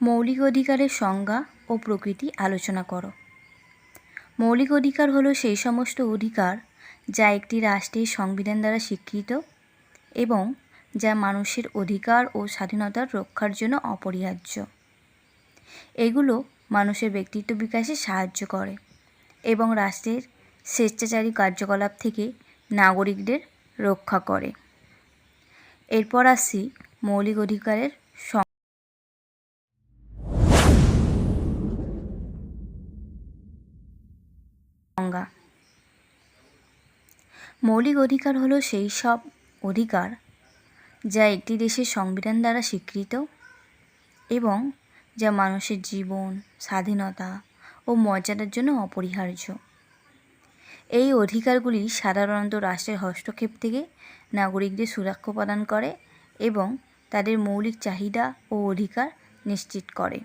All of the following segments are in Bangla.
মৌলিক অধিকারের সংজ্ঞা ও প্রকৃতি আলোচনা করো। মৌলিক অধিকার হলো সেই সমস্ত অধিকার যা একটি রাষ্ট্রের সংবিধান দ্বারা স্বীকৃত এবং যা মানুষের অধিকার ও স্বাধীনতার রক্ষার জন্য অপরিহার্য। এগুলো মানুষের ব্যক্তিত্ব বিকাশে সাহায্য করে এবং রাষ্ট্রের স্বেচ্ছাচারী কার্যকলাপ থেকে নাগরিকদের রক্ষা করে। এরপর আসছি মৌলিক অধিকারের সংজ্ঞা মৌলিক অধিকার হলো সেই সব অধিকার যা একটি দেশের সংবিধান দ্বারা স্বীকৃত এবং যা মানুষের জীবন, স্বাধীনতা ও মর্যাদার জন্য অপরিহার্য। এই অধিকারগুলি সাধারণত রাষ্ট্রের হস্তক্ষেপ থেকে নাগরিকদের সুরক্ষা প্রদান করে এবং তাদের মৌলিক চাহিদা ও অধিকার নিশ্চিত করে।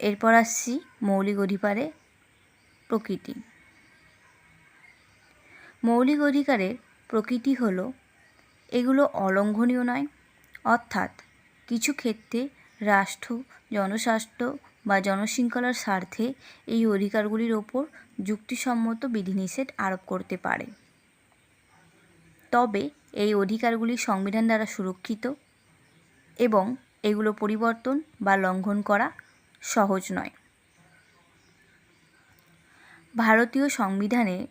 এরপর আসছি মৌলিক অধিকারের প্রকৃতি। মৌলিক অধিকারের প্রকৃতি হল, এগুলো অলঙ্ঘনীয় নয়, অর্থাৎ কিছু ক্ষেত্রে রাষ্ট্র, জনস্বাস্থ্য বা জনশৃঙ্খলার স্বার্থে এই অধিকারগুলির ওপর যুক্তিসম্মত বিধিনিষেধ আরোপ করতে পারে। তবে এই অধিকারগুলি সংবিধান দ্বারা সুরক্ষিত এবং এগুলো পরিবর্তন বা লঙ্ঘন করা সহজ নয়। ভারতীয় সংবিধানে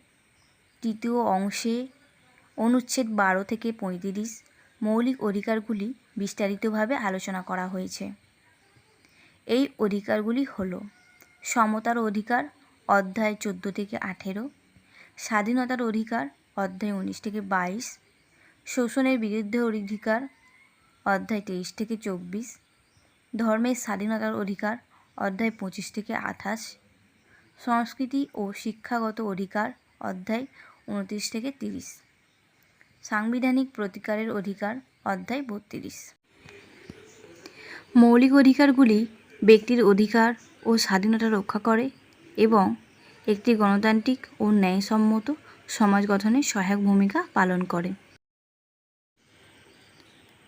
তৃতীয় অংশে অনুচ্ছেদ বারো থেকে পঁয়ত্রিশ মৌলিক অধিকারগুলি বিস্তারিতভাবে আলোচনা করা হয়েছে। এই অধিকারগুলি হলো সমতার অধিকার অধ্যায় চোদ্দ থেকে আঠেরো, স্বাধীনতার অধিকার অধ্যায় উনিশ থেকে বাইশ, শোষণের বিরুদ্ধে অধিকার অধ্যায় তেইশ থেকে চব্বিশ, ধর্মের স্বাধীনতার অধিকার অধ্যায় পঁচিশ থেকে আঠাশ সংস্কৃতি ও শিক্ষাগত অধিকার, অধ্যায় উনত্রিশ থেকে তিরিশ। সাংবিধানিক প্রতিকারের অধিকার, অধ্যায় বত্রিশ। মৌলিক অধিকারগুলি ব্যক্তির অধিকার ও স্বাধীনতা রক্ষা করে এবং একটি গণতান্ত্রিক ও ন্যায়সম্মত সমাজ গঠনে সহায়ক ভূমিকা পালন করে।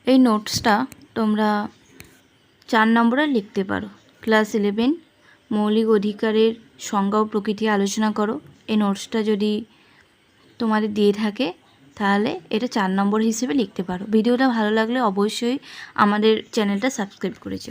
এই নোটসটা তোমরা চার নম্বরে লিখতে পারো। ক্লাস ইলেভেন, মৌলিক অধিকারের সংজ্ঞা ও প্রকৃতি আলোচনা করো। এই নোটসটা যদি তোমাদের দিয়ে থাকে, তাহলে এটা চার নম্বর হিসেবে লিখতে পারো। ভিডিওটা ভালো লাগলে অবশ্যই আমাদের চ্যানেলটা সাবস্ক্রাইব করেছ।